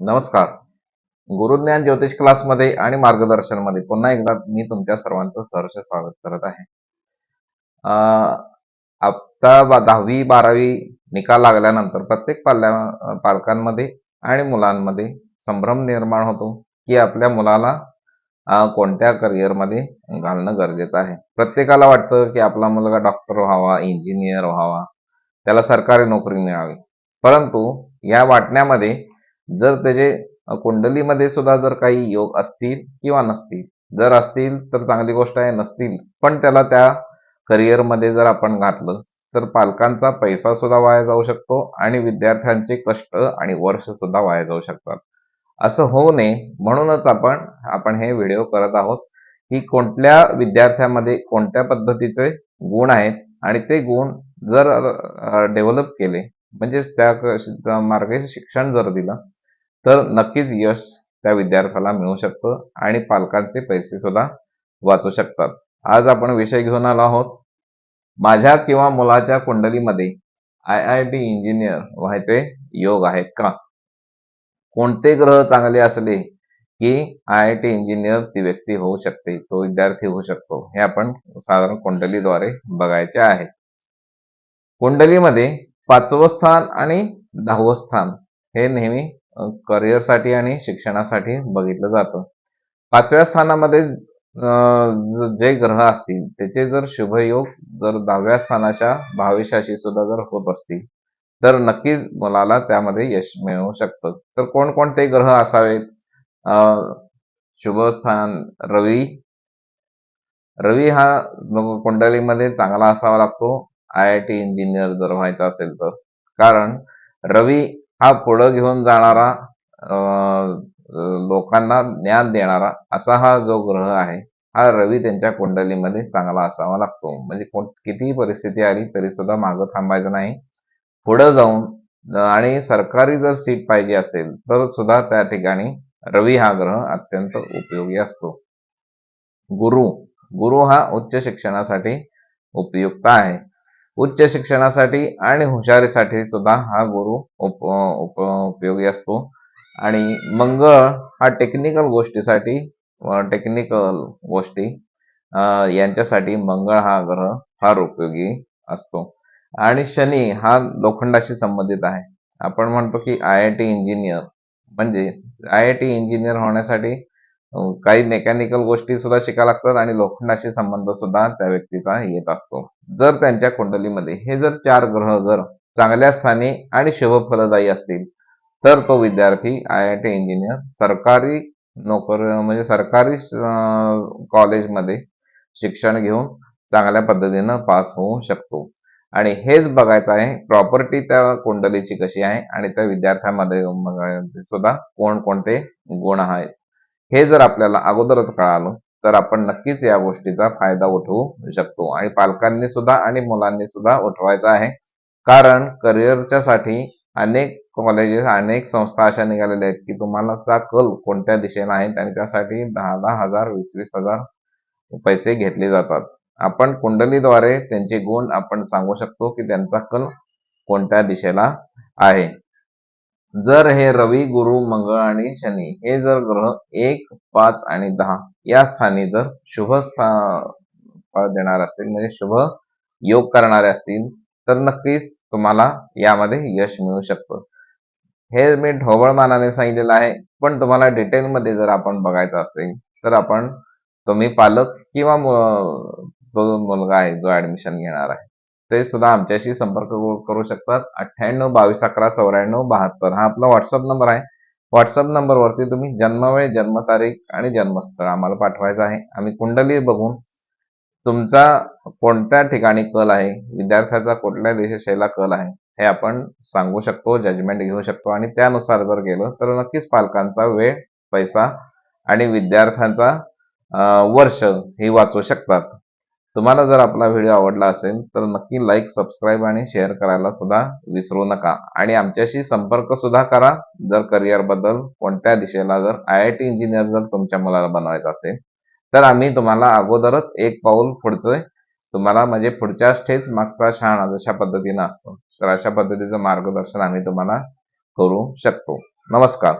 नमस्कार. गुरुज्ञान ज्योतिष क्लासमध्ये आणि मार्गदर्शनमध्ये पुन्हा एकदा मी तुमच्या सर्वांचं सहर्ष स्वागत करत आहे. आता दहावी बारावी निकाल लागल्यानंतर प्रत्येक पाल्या पालकांमध्ये आणि मुलांमध्ये संभ्रम निर्माण होतो की आपल्या मुलाला कोणत्या करिअरमध्ये घालणं गरजेचं आहे. प्रत्येकाला वाटतं की आपला मुलगा डॉक्टर व्हावा इंजिनियर व्हावा त्याला सरकारी नोकरी मिळावी. परंतु या वाटण्यामध्ये जर त्याचे कुंडलीमध्ये सुद्धा जर काही योग असतील किंवा नसतील जर असतील तर चांगली गोष्ट आहे नसतील पण त्याला त्या करिअरमध्ये जर आपण घातलं तर पालकांचा पैसा सुद्धा वाया जाऊ शकतो आणि विद्यार्थ्यांचे कष्ट आणि वर्ष सुद्धा वाया जाऊ शकतात. असं होऊ नये म्हणूनच आपण आपण हे व्हिडिओ करत आहोत की कोणत्या विद्यार्थ्यामध्ये कोणत्या पद्धतीचे गुण आहेत आणि ते गुण जर डेव्हलप केले म्हणजेच त्या मार्गे शिक्षण जर दिलं तर नक्कीच यश त्या विद्यार्थ्याला मिळू शकतं आणि पालकांचे पैसे सुद्धा वाचू शकतात. आज आपण विषय घेऊन आलो आहोत. माझ्या किंवा मुलाच्या कुंडलीमध्ये आय आय टी इंजिनियर व्हायचे योग आहेत का? कोणते ग्रह चांगले असले की आय आय टी इंजिनियर ती व्यक्ती होऊ शकते तो विद्यार्थी होऊ शकतो हे आपण साधारण कुंडलीद्वारे बघायचे आहे. कुंडलीमध्ये पाचवं स्थान आणि दहावं स्थान हे नेहमी करिअरसाठी आणि शिक्षणासाठी बघितलं जातं. पाचव्या स्थानामध्ये जे ग्रह असतील त्याचे जर शुभयोग जर दहाव्या स्थानाच्या भावेशाशी सुद्धा जर होत असतील तर नक्कीच मुलाला त्यामध्ये यश मिळू शकतं. तर कोणकोणते ग्रह असावेत? शुभ स्थान रवी. रवी हा कुंडलीमध्ये चांगला असावा लागतो. आय आय टी इंजिनियर जर व्हायचा असेल तर. कारण रवी हा पुढं घेऊन जाणारा लोकांना ज्ञान देणारा असा हा जो ग्रह आहे हा रवी त्यांच्या कुंडलीमध्ये चांगला असावा लागतो. म्हणजे कोण कितीही परिस्थिती आली तरी सुद्धा मागं थांबायचं नाही. पुढं जाऊन आणि सरकारी जर सीट पाहिजे असेल तर सुद्धा त्या ठिकाणी रवी हा ग्रह अत्यंत उपयोगी असतो. गुरु गुरु हा उच्च शिक्षणासाठी उपयुक्त आहे. उच्च शिक्षणासाठी आणि हुशारीसाठी सुद्धा हा गुरु उप उप उपयोगी असतो. आणि मंगळ हा टेक्निकल गोष्टीसाठी टेक्निकल गोष्टी यांच्यासाठी मंगळ हा ग्रह फार उपयोगी असतो. आणि शनी हा लोखंडाशी संबंधित आहे. आपण म्हणतो की आय आय टी इंजिनियर म्हणजे आय आय टी इंजिनियर होण्यासाठी काही मेकॅनिकल गोष्टी सुद्धा शिकायला लागतात आणि लोखंडाशी संबंध सुद्धा त्या व्यक्तीचा येत असतो. जर त्यांच्या कुंडलीमध्ये हे जर चार ग्रह जर चांगल्या स्थानी आणि शुभ फलदायी असतील तर तो विद्यार्थी आय आय टी इंजिनियर सरकारी नोकरी म्हणजे सरकारी कॉलेजमध्ये शिक्षण घेऊन चांगल्या पद्धतीनं पास होऊ शकतो. आणि हेच बघायचं आहे प्रॉपर्टी त्या कुंडलीची कशी आहे आणि त्या विद्यार्थ्यामध्ये सुद्धा कोणकोणते गुण आहेत. हे जर आपल्याला अगोदरच कळालं तर आपण नक्कीच या गोष्टीचा फायदा उठवू शकतो. आणि पालकांनी सुद्धा आणि मुलांनी सुद्धा उठवायचा आहे. कारण करिअरच्या साठी अनेक कॉलेजेस अनेक संस्था अशा निघालेल्या आहेत की तुम्हाला चा कल कोणत्या दिशेला आहे आणि त्यासाठी दहा दहा हजार वीस वीस हजार पैसे घेतले जातात. आपण कुंडलीद्वारे त्यांचे गुण आपण सांगू शकतो की त्यांचा कल कोणत्या दिशेला आहे. जर हे रवी गुरु मंगळ आणि शनी हे जर ग्रह एक पाच आणि दहा या स्थानी जर शुभ स्थान देणार असतील म्हणजे शुभ योग करणारे असतील तर नक्कीच तुम्हाला यामध्ये यश मिळू शकतं. हे मी ढोबळ मानाने सांगितलेलं आहे पण तुम्हाला डिटेलमध्ये जर आपण बघायचं असेल तर आपण तुम्ही पालक किंवा तो मुलगा आहे जो ऍडमिशन घेणार आहे. ते सुद्धा आमच्याशी संपर्क करू- करू शकतात. अठ्ठ्याण्णव बावीस अकरा चौऱ्याण्णव बहात्तर. हा आपला व्हॉट्सअप नंबर आहे. व्हॉट्सअप नंबरवरती तुम्ही जन्मवेळ जन्मतारीख आणि जन्मस्थळ आम्हाला पाठवायचं आहे. आम्ही कुंडली बघून तुमचा कोणत्या ठिकाणी कल आहे विद्यार्थ्याचा कुठल्या दिशेला कल आहे हे आपण सांगू शकतो जजमेंट घेऊ शकतो. आणि त्यानुसार जर गेलं तर नक्कीच पालकांचा वेळ पैसा आणि विद्यार्थ्यांचा वर्ष ही वाचू शकतात. तुम्हाला जर आपला व्हिडिओ आवडला असेल तर नक्की लाईक सबस्क्राईब आणि शेअर करायला सुद्धा विसरू नका. आणि आमच्याशी संपर्क सुद्धा करा. जर करिअरबद्दल कोणत्या दिशेला जर आय आय टी इंजिनियर जर तुमच्या मुलाला बनवायचं असेल तर आम्ही तुम्हाला अगोदरच एक पाऊल पुढचं तुम्हाला म्हणजे पुढच्या स्टेज मागचा शाणा जशा पद्धतीनं असतो तर अशा पद्धतीचं मार्गदर्शन आम्ही तुम्हाला करू शकतो. नमस्कार.